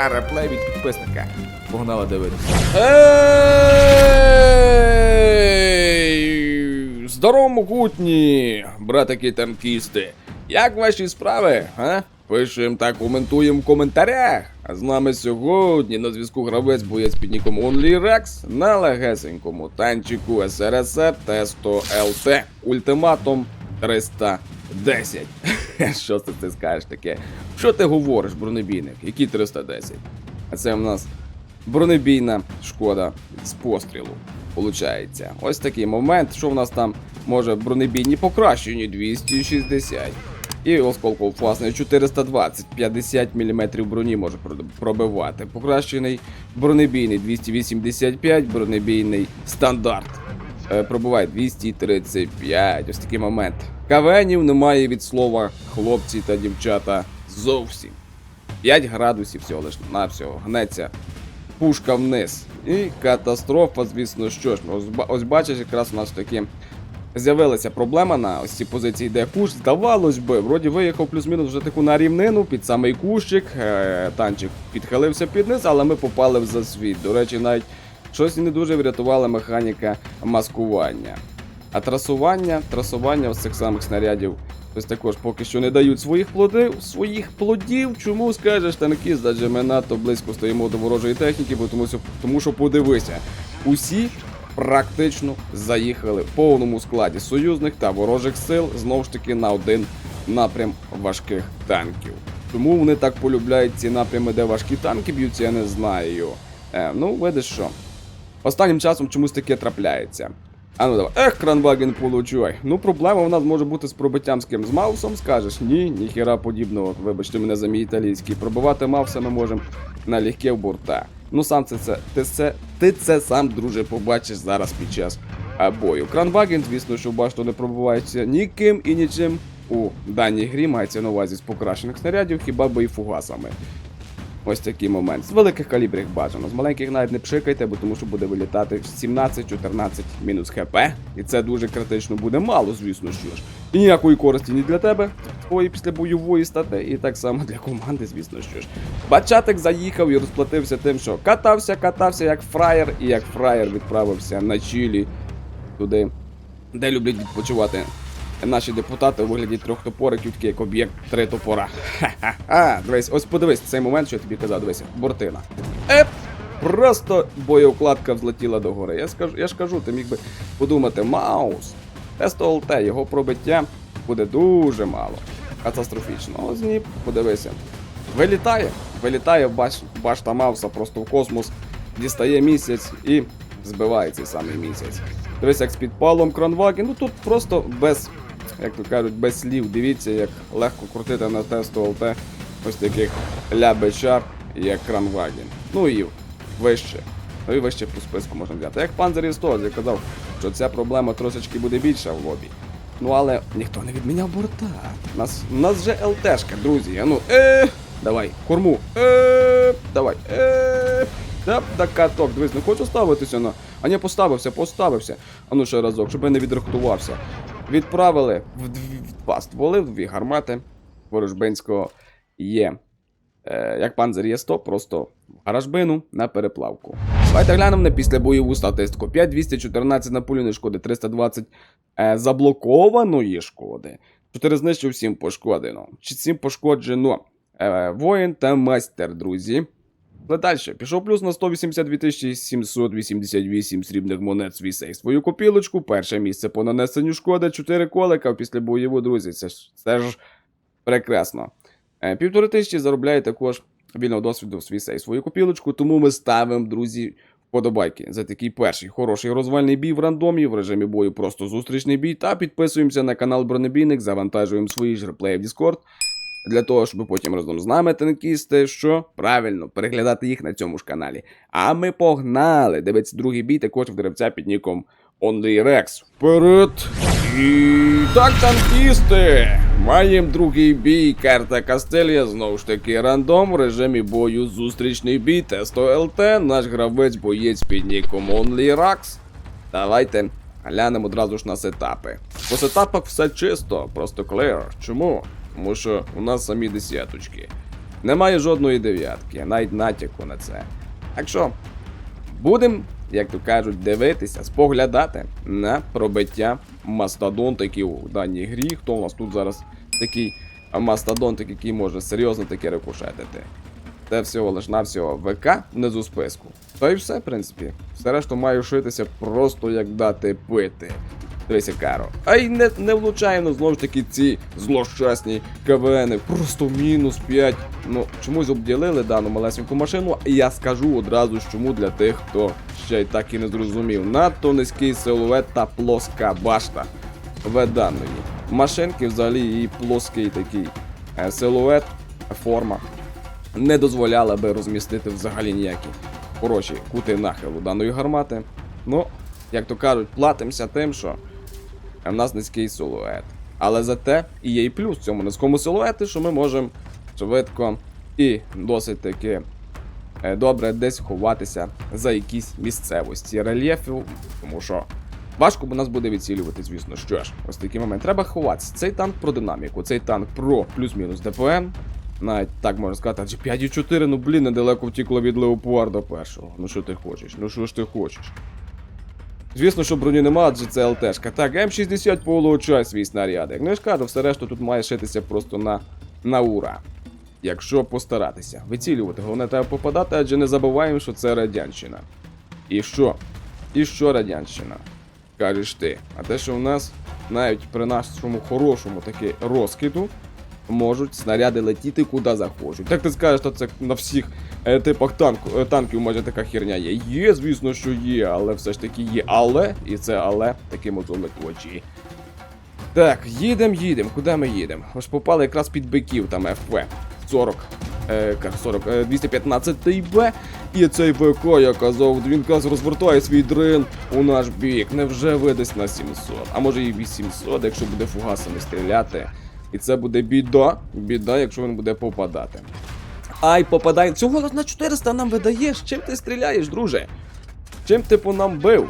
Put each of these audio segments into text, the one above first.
А від підписника. Погнали дивитися. Ей! Здорово, могутні, братики танкісти. Як ваші справи? А? Пишем та коментуємо в коментарях. А з нами сьогодні на зв'язку гравець боєць під ніком OnlyRex на легесенькому танчику СРСР Т100 ЛТ ультиматум 310. Що це ти скажеш таке? Що ти говориш, бронебійник? Які 310? А це в нас бронебійна шкода з пострілу. Получається. Ось такий момент, що в нас там може бронебійні покращені 260. І осколков власне 420, 50 мм броні може пробивати. Покращений бронебійний 285, бронебійний стандарт. Е, пробиває 235. Ось такий момент. Кавенів немає від слова хлопці та дівчата зовсім. 5 градусів всього лиш на всього. Гнеться пушка вниз. І катастрофа, звісно, що ж. Ось, бачиш, якраз у нас такі з'явилася проблема на ось цій позиції, де кущ, здавалось би, вроді виїхав плюс-мінус вже таку на рівнину під самий кущик. Е, танчик підхилився під низ, але ми попали в засвіт. До речі, навіть щось не дуже врятувала механіка маскування. А трасування, трасування ось цих самих снарядів ось також поки що не дають своїх плодів, своїх плодів. Чому скажеш танкіст, адже ми надто близько стоїмо до ворожої техніки, бо тому, тому що подивися, усі практично заїхали в повному складі союзних та ворожих сил знову ж таки на один напрям важких танків. Тому вони так полюбляють ці напрями, де важкі танки б'ються, я не знаю. Е, ну, видиш що. Останнім часом чомусь таке трапляється. А ну давай. Ех, кранваген получай. Ну, проблема у нас може бути з пробиттям з ким з маусом, скажеш? Ні, ніхіра подібного. Вибачте мене за мій італійський. Пробивати мауса ми можемо на легке в борта. Ну сам це це. Ти це, ти це сам, друже, побачиш зараз під час бою. Кранваген, звісно, що бачно не пробувається ніким і нічим у даній грі мається на увазі з покращених снарядів, хіба би і фугасами. Ось такий момент. З великих калібрів бажано. З маленьких навіть не пшикайте, бо тому що буде вилітати 17-14 мінус хп. І це дуже критично буде мало, звісно що ж. І ніякої користі ні для тебе, твої після бойової стати, і так само для команди, звісно що ж. Бачатик заїхав і розплатився тим, що катався, катався як фраєр, і як фраєр відправився на Чилі туди, де люблять відпочивати наші депутати у вигляді трьох топориків, такий як об'єкт три топора. Ха-ха-ха. Дивись, ось подивись цей момент, що я тобі казав, дивися, бортина. Еп! Просто боєукладка взлетіла до гори. Я скажу, я ж кажу, ти міг би подумати, Маус, тесто ЛТ, його пробиття буде дуже мало. Катастрофічно. Ось ні, подивися. Вилітає, вилітає баш, башта Мауса просто в космос, дістає місяць і збиває цей самий місяць. Дивись, як з підпалом кранваген, ну тут просто без, як то кажуть, без слів. Дивіться, як легко крутити на тесту ЛТ ось таких лябечар, як кранваген. Ну і вище. Ну і вище по списку можна взяти. Як пан Зарістос, я казав, що ця проблема трошечки буде більша в лобі. Ну але ніхто не відміняв борта. Нас, нас вже ЛТшка, друзі. А ну, е, давай, корму. Е, давай. Е, да, да, каток, дивись, не хочу ставитися на. А ні, поставився, поставився. А ну ще разок, щоб я не відрахтувався. Відправили в дві два стволи, в дві гармати ворожбинського є. Е, як панзер є 100, просто в гаражбину на переплавку. Давайте глянемо на післябойову статистику. 5214 напульної шкоди, 320 е, заблокованої шкоди. 4 знищив, 7 пошкодено. 7 пошкоджено е, воїн та майстер, друзі. Далі. Пішов плюс на 182 788 срібних монет свій сейф. Свою копілочку. Перше місце по нанесенню шкоди. 4 колика після бойову, друзі. Це ж, це ж прекрасно. Е, Півтори тисячі заробляє також вільного досвіду свій сейф. Свою копілочку, тому ми ставимо, друзі, вподобайки за такий перший хороший розвальний бій в рандомі, в режимі бою просто зустрічний бій. Та підписуємося на канал Бронебійник, завантажуємо свої ж реплеї в Discord. Для того, щоб потім разом з нами танкісти, що правильно переглядати їх на цьому ж каналі. А ми погнали! Дивиться другий бій також в деревця під ніком OnlyRex. Вперед! І так, танкісти! Маємо другий бій. Карта Кастелія, знову ж таки, рандом в режимі бою зустрічний бій. Тесто ЛТ, наш гравець боєць під ніком OnlyRax. Давайте глянемо одразу ж на сетапи. По сетапах все чисто, просто клеєр. Чому? Тому що у нас самі десяточки. Немає жодної дев'ятки, навіть натяку на це. Так що, будемо, як то кажуть, дивитися, споглядати на пробиття мастодонтиків у даній грі. Хто у нас тут зараз такий мастодонтик, який може серйозно таки рикошетити? Це всього лиш навсього ВК внизу списку. Та й все, в принципі. Все решту має шитися просто як дати пити. Дивися, Каро. А й не, не влучаємо знову ж таки ці злощасні КВНи. Просто мінус 5. Ну, чомусь обділили дану малесеньку машину, і я скажу одразу чому для тих, хто ще й так і не зрозумів. Надто низький силует та плоска башта в даної машинки, взагалі її плоский такий е, силует, форма не дозволяла би розмістити взагалі ніякі хороші кути нахилу даної гармати. Ну, як то кажуть, платимося тим, що в нас низький силует. Але зате і є і плюс в цьому низькому силуеті, що ми можемо швидко і досить таки е, добре десь ховатися за якісь місцевості рельєфів, тому що важко б нас буде відцілювати, звісно. Що ж, ось такий момент. Треба ховатися. Цей танк про динаміку, цей танк про плюс-мінус ДПМ. Навіть так можна сказати, адже 5,4, ну блін, недалеко втікло від Леопарда першого. Ну що ти хочеш? Ну що ж ти хочеш? Звісно, що броні нема, адже це ЛТшка. Так, М60 получай свій снарядик. Ну я ж кажу, все решту тут має шитися просто на, на ура. Якщо постаратися. Вицілювати, головне треба попадати, адже не забуваємо, що це радянщина. І що? І що радянщина? Кажеш ти. А те, що в нас навіть при нашому хорошому таки розкиду можуть снаряди летіти куди захочуть. Так ти скажеш, що це на всіх е, типах танку, е, танків майже така херня є. Є, звісно, що є, але все ж таки є. Але, і це але таким от очі. Так, їдем, їдем. Куди ми їдемо? Ось попали якраз під биків там ФП 40. Е, как 40, е, 215 Б. І цей ВК, я казав, він каз розвертає свій дрин у наш бік. Невже видасть на 700, а може і 800, якщо буде фугасами стріляти. І це буде біда, біда, якщо він буде попадати. Ай, попадає. Цього на 400 нам видаєш. Чим ти стріляєш, друже? Чим ти по нам бив?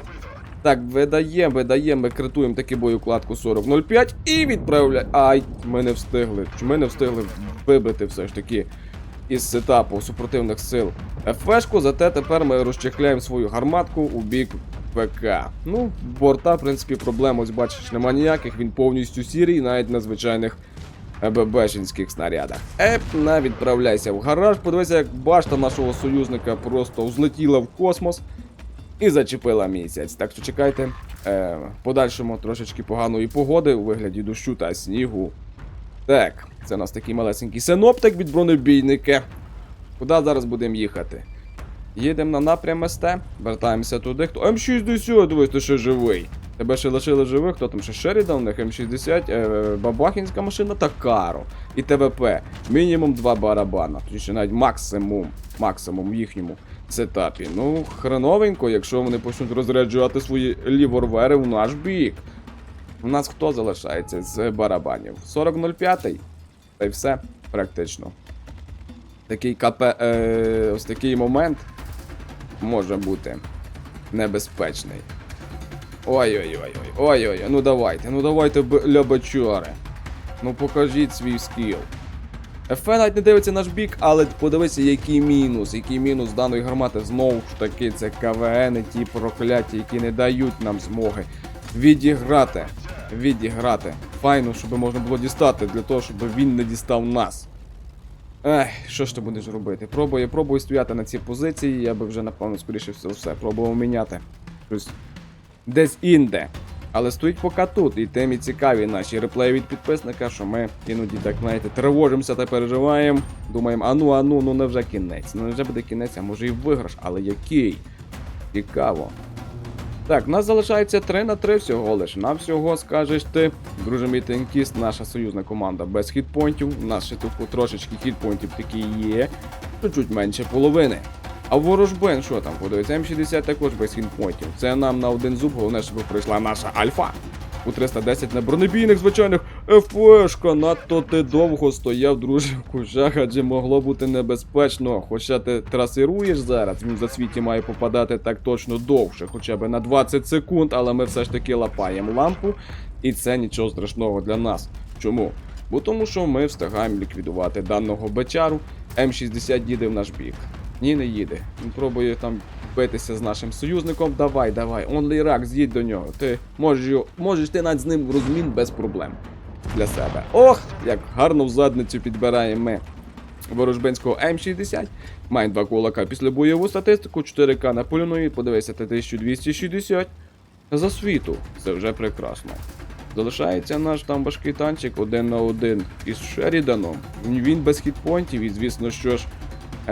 Так, видаємо, видаємо, ми критуємо таки боєукладку 40.05 і відправляємо. Ай, ми не встигли. Ми не встигли вибити все ж таки із сетапу супротивних сил ФВшку, зате тепер ми розчехляємо свою гарматку у бік ПК. Ну, борта, в принципі, проблем ось бачиш, нема ніяких, він повністю сірий, навіть на звичайних ББшинських снарядах. Еп, на відправляйся в гараж. Подивися, як башта нашого союзника просто взлетіла в космос і зачепила місяць. Так що чекайте е, подальшому трошечки поганої погоди у вигляді дощу та снігу. Так, це у нас такий малесенький синоптик від бронебійника. Куди зараз будемо їхати? Їдемо на напрям СТ, вертаємося туди. Хто? М60, дивись, ти ще живий. Тебе ще лишили живих, хто там ще Шерідан, у них М60, е, Бабахінська машина та Каро. І ТВП. Мінімум два барабана. Точніше, навіть максимум, максимум в їхньому сетапі. Ну, хреновенько, якщо вони почнуть розряджувати свої ліворвери в наш бік. У нас хто залишається з барабанів? 40.05. Та й все, практично. Такий КП. Е, ось такий момент може бути небезпечний. Ой-ой-ой. Ой-ой, ну давайте, ну давайте, лябачари. Ну покажіть свій скіл. ФФ навіть не дивиться наш бік, але подивися, який мінус, який мінус даної гармати. Знову ж таки, це КВН, ті прокляті, які не дають нам змоги відіграти. Відіграти. Файно, щоб можна було дістати, для того, щоб він не дістав нас. Ех, що ж ти будеш робити? Пробую, пробую стояти на цій позиції, я би вже, напевно, скоріше все, все пробував міняти. Щось десь інде. Але стоїть поки тут, і тим і цікаві наші реплеї від підписника, що ми іноді так, знаєте, тривожимося та переживаємо. Думаємо, ану, ану, ну невже кінець? Ну невже буде кінець, а може і виграш, але який? Цікаво. Так, нас залишається 3 на 3 всього лиш. Нам всього скажеш ти, друже мій тенкіст, наша союзна команда без хітпонтів. У нас ще тут трошечки хітпонтів такі є, чуть менше половини. А ворожбен, що там, подивиться, М60 також без хітпонтів. Це нам на один зуб, головне, щоб прийшла наша альфа. У 310 на бронебійних звичайних ФПшка, надто ти довго стояв, друже, в кущах, адже могло бути небезпечно. Хоча ти трасируєш зараз, він за світі має попадати так точно довше, хоча б на 20 секунд, але ми все ж таки лапаємо лампу, і це нічого страшного для нас. Чому? Бо тому що ми встигаємо ліквідувати даного бечару М60 їде в наш бік. Ні, не їде. Він пробує там битися з нашим союзником. Давай, давай, он Ірак, з'їдь до нього. Ти можеш, можеш ти навіть з ним розмін без проблем для себе. Ох, як гарно в задницю підбираємо ми ворожбинського М60. Маємо два кулака після бойову статистику, 4К на полюної, подивися, ти 1260 за світу. Це вже прекрасно. Залишається наш там важкий танчик один на один із Шеріданом. Він без хітпонтів і, звісно, що ж,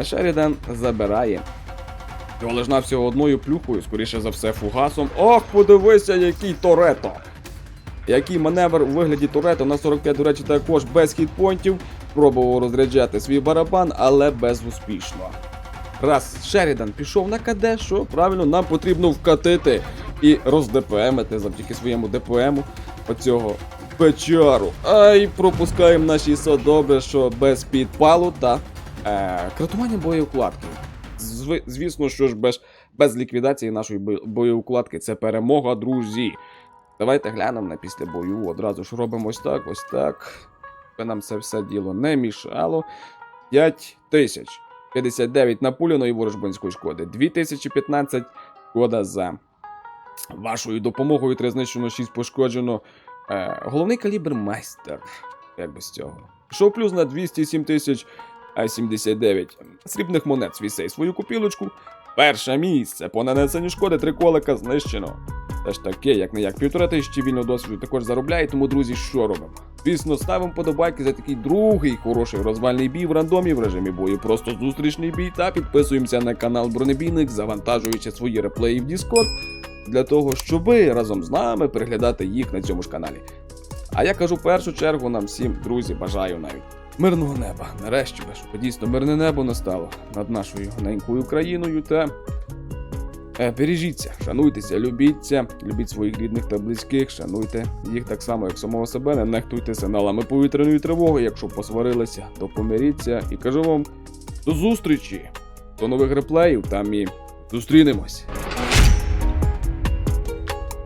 Шерідан забирає. Його лиш навсього одною плюхою, скоріше за все, фугасом. Ох, подивися, який Торетто! Який маневр у вигляді Торетто на 45, до речі, також без хітпонтів. Пробував розряджати свій барабан, але безуспішно. Раз Шерідан пішов на КД, що правильно нам потрібно вкатити і роздпмити завдяки своєму ДПМу оцього печару. Ай, пропускаємо наші ІСО добре, що без підпалу та е, кратування боєукладки. Звісно, що ж без, без ліквідації нашої боєукладки це перемога, друзі. Давайте глянемо на після бою. Одразу ж робимо ось так, ось так. Нам це все діло не мішало. 5 тисяч. 59 напуляної ворожбинської шкоди. 2015 шкода за вашою допомогою. 3 знищено, 6 пошкоджено. Е, головний калібр майстер. Як без цього. Пішов плюс на 207 тисяч а 79 срібних монет свій сей свою купілочку. Перше місце по нанесенню шкоди три колика знищено. Те ж таке, як не як півтора тисячі вільного досвіду також заробляє, тому друзі, що робимо? Звісно, ставимо подобайки за такий другий хороший розвальний бій в рандомі в режимі бою, просто зустрічний бій, та підписуємося на канал Бронебійник, завантажуючи свої реплеї в Discord, для того, щоб разом з нами переглядати їх на цьому ж каналі. А я кажу в першу чергу нам всім, друзі, бажаю навіть мирного неба. Нарешті, щоб дійсно мирне небо настало над нашою ненькою країною та. Е, бережіться, шануйтеся, любіться, любіть своїх рідних та близьких, шануйте їх так само, як самого себе, не нехтуйте сигналами повітряної тривоги, якщо посварилися, то помиріться. І кажу вам до зустрічі, до нових реплеїв, там і зустрінемось.